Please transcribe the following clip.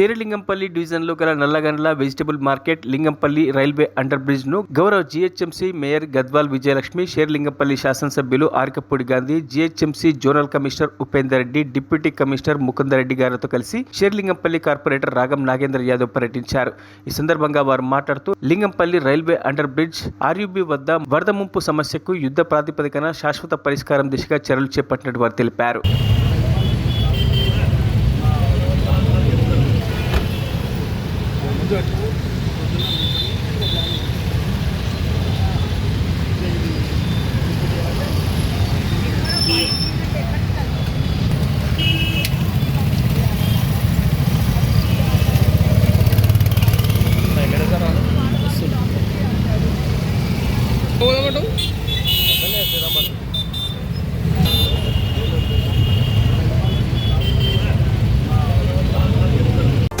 శేరిలింగంపల్లి డివిజన్లో గల Nallagandla vegetable market Lingampally railway under బ్రిడ్జ్ను గౌరవ జీహెచ్ఎంసీ మేయర్ గద్వాల్ విజయలక్ష్మి శేరిలింగంపల్లి శాసనసభ్యులు Arikapudi Gandhi GHMC zonal commissioner Upender Reddy deputy commissioner Mukunder Reddy గారితో కలిసి Serilingampally corporator రాగం నాగేంద్ర యాదవ్ పర్యటించారు. ఈ సందర్భంగా వారు మాట్లాడుతూ Lingampally railway under bridge RUB వద్ద వరద ముంపు సమస్యకు యుద్ధ ప్రాతిపదికన శాశ్వత పరిష్కారం దిశగా చర్యలు చేపట్టినట్టు వారు తెలిపారు. പോകാൻ വേണ്ടു അതല്ലേ ശ്രീറാം പറഞ്ഞു